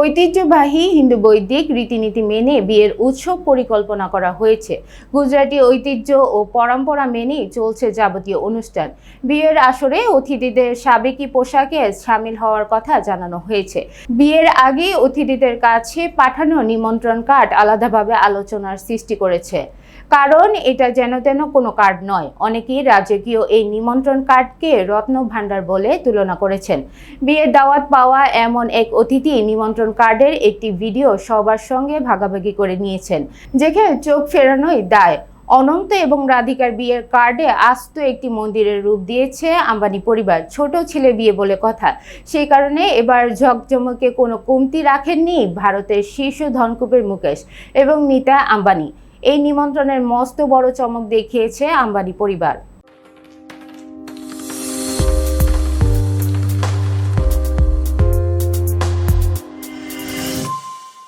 ঐতিহ্যবাহী হিন্দু বৈদিক রীতিনীতি মেনে বিয়ের উৎসব পরিকল্পনা করা হয়েছে। গুজরাটি ঐতিহ্য ও পরম্পরা মেনেই চলছে যাবতীয় অনুষ্ঠান। বিয়ের আসরে অতিথিদের সাবেকি পোশাকে সামিল হওয়ার কথা জানানো হয়েছে। বিয়ের আগে অতিথিদের কাছে পাঠানো নিমন্ত্রণ কার্ড আলাদাভাবে আলোচনার সৃষ্টি করেছে। কারণ এটা যেন তেন কোনো কার্ড নয়। অনেকেই রাজকীয় এই নিমন্ত্রণ কার্ডকে রত্ন ভাণ্ডার বলে তুলনা করেছেন। বিয়ের দাওয়াত পাওয়া এমন এক অতিথি নিমন্ত্রণ কার্ডের একটি ভিডিও সবার সঙ্গে ভাগাভাগি করে নিয়েছেন, যেখানে চোখ ফেরানোই দায়। অনন্ত এবং রাধিকার বিয়ের কার্ডে আস্ত একটি মন্দিরের রূপ দিয়েছে আম্বানি পরিবার। ছোট ছেলে বিয়ে বলে কথা। সেই কারণে এবার ঝকঝমকে কোনো কমতি রাখেননি ভারতের শীর্ষ ধনকুবের মুকেশ এবং নিতা আম্বানি। এই নিমন্ত্রণের মস্ত বড় চমক দেখিয়েছে আম্বানি পরিবার।